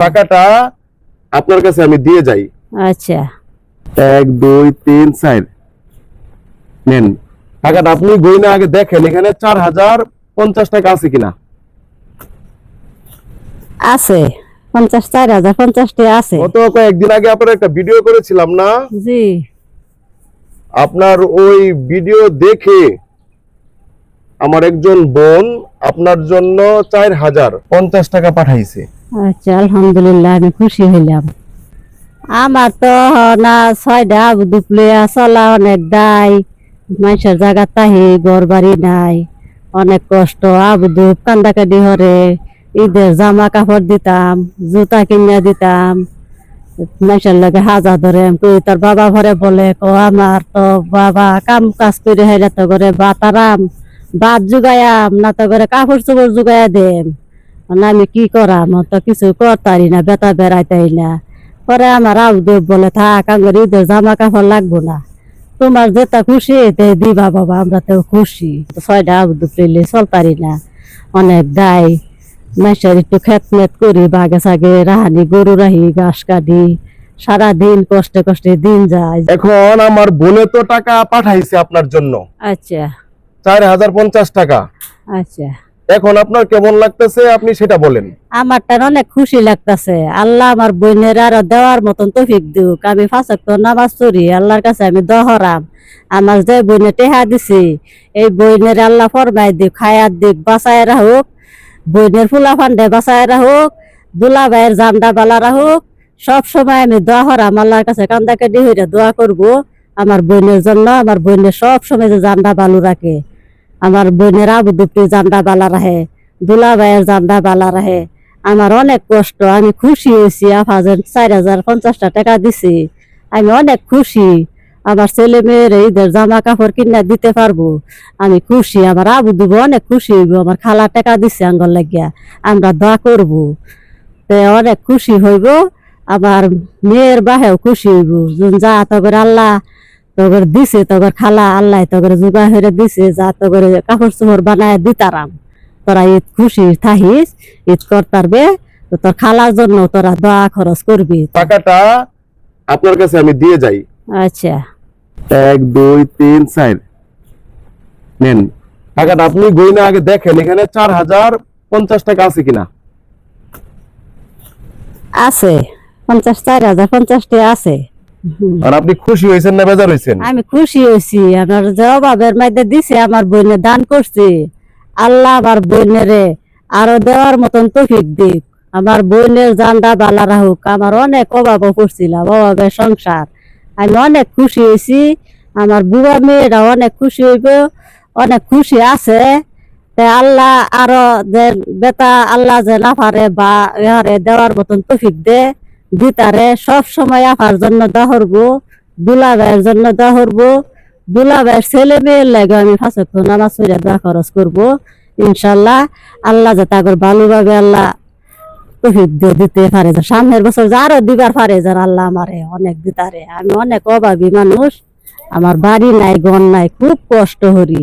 টাকাটা আপনার কাছে আমি দিয়ে যাই। আচ্ছা। এক দুই তিন চার। নেন। টাকাটা আপনি গইনা আগে দেখেন এখানে চার হাজার পঞ্চাশ টাকা আছে কিনা। আছে। পঞ্চাশ চার হাজার পঞ্চাশটি আছে। গত কয়েকদিন আগে আপনার একটা ভিডিও করেছিলাম না? জি। আপনার ওই ভিডিও দেখে আমার একজন বোন আপনার জন্য চার হাজার। পঞ্চাশ টাকা পাঠাইছে। আচ্ছা আলহামদুলিল্লাহ আমি খুশি হইলাম। আমার তো না ছয়টা আবু দুপলিয়া চলা অনেক দায়। মানুষের জায়গা তাহি ঘর বাড়ি নাই। অনেক কষ্ট আবু দুপ কান্দাকাটি হরে। ঈদের জামা কাপড় দিতাম জুতা কিনে দিতাম। মানুষের লগে হাজা ধরে কই তোর বাবা ঘরে বলে ক আমার তো বাবা কাম কাজ করে হেরে তো করে বাতারাম। ভাত জুগায়াম না তো করে কাপড় চোপড় জুগাইয়া দেম না আমি কি করাম তো কিছু করতারি না বেতা বেড়াইতাই না। পরে আমার আউদেব বলে থাক আমার ঈদের জামা কাপড় লাগবো না। তোমার যেটা খুশি এতে দিবা বাবা আমরা তো খুশি। ছয়টা আউদু পেলে চলতারি না। অনেক দায়। মাসের একটু খেতমেত করি বাগে সাগে রাহানি গরু রাহি ঘাস কাটি। সারাদিন কষ্টে কষ্টে দিন যায়। এখন আমার বোনে তো টাকা পাঠাইছে আপনার জন্য। আচ্ছা। চার হাজার পঞ্চাশ টাকা। আচ্ছা। এখন আপনার কেমন লাগতেছে? আপনি সেটা বলেন। আমারটার অনেক খুশি লাগতাছে। আল্লাহ আমার বোনের আর দেওয়ার মতন তফিক দিক আমি ফাঁসক নামাজ পড়ি আল্লাহর কাছে আমি দহরাম আমার যে বইনে টেহা দিছি এই বইনের আল্লাহ ফরমাই দিক খায়াত দিক বাঁচায় রাহুক বইনের ফুলা ফান্ডে বাঁচায় রাহুক দুলা ভাইয়ের জান্ডা বালা রাহুক সব সময় আমি দোয়া হরাম আল্লাহর কাছে কান্দা কেটে হইরে দোয়া করব। আমার বোনের জন্য আমার বোনের সব সময় যে জান্ডা বালু রাখে। আমার বোনের দুপটি জান্ডা বালা রাখে দুলা ভাইয়ের জান্ডা বালা রাহে আমার অনেক কষ্ট, আমি খুশি হয়েছি হাজার চার হাজার পঞ্চাশটা টাকা দিছি। আমি অনেক খুশি, আমার ছেলে মেয়ের ঈদের জামা কাপড় কিনা দিতে পারব। আমি খুশি, আমার আবু দুবো অনেক খুশি হইব, আমার খালা টাকা দিছে আঙ্গল লাগিয়া, আমরা দোয়া করব। তে অনেক খুশি হইব, আমার মেয়ের বাহেও খুশি হইব। যা তগর আল্লাহ তগর দিছে তগর খালা আল্লাহ তগর যোগা হয়ে দিছে যা তগর কাপড় চোপড় বানায় দিতারাম। তোরা ঈদ খুশি থাকিস ঈদ করতারবে তো তোর খালার জন্য তোরা দোয়া খরচ করবি। টাকাটা আপনার কাছে আমি দিয়ে যাই। আচ্ছা। এক দুই তিন চার। নেন। টাকাটা আপনি গইনা আগে দেখেন এখানে চার হাজার পঞ্চাশ টাকা আছে কিনা। আছে। পঞ্চাশ চার হাজার পঞ্চাশটি আছে। আর আপনি খুশি হয়েছেন না বেজার হয়েছেন? আমি খুশি হয়েছি। আমার অভাবের মধ্যে দিছে, আমার বোনে দান করছি। আল্লাহ আমার বোনেরে আরও দেওয়ার মতন তফিক দিক। আমার বোনের জানটা বালা রাহুক আমার অনেক অভাবও করছিলাম অভাবে সংসার। আমি অনেক খুশি হয়েছি, আমার বুয়া মেয়েরা অনেক খুশি হইব, অনেক খুশি আছে। আল্লাহ আরও যে বেটা আল্লাহ যে না পারে বা ইহারে দেওয়ার মতন তফিক দে। দিতারে সব সময় আপার জন্য দহরবো দুলা ভাইয়ের জন্য দোয়া করব দুলা ভাইয়ের ছেলে মেয়ের লাগে আমি ফাঁসক নামাজ পড়ে খরচ করব। ইনশাল্লাহ আল্লাহ যাতে আগর ভালোভাবে আল্লাহ দিতে পারে। যে সামনের বছর যে আরও দিবার পারে যার আল্লাহ আমারে অনেক দিতারে। আমি অনেক অভাবী মানুষ। আমার বাড়ি নাই গন নাই, খুব কষ্ট করি।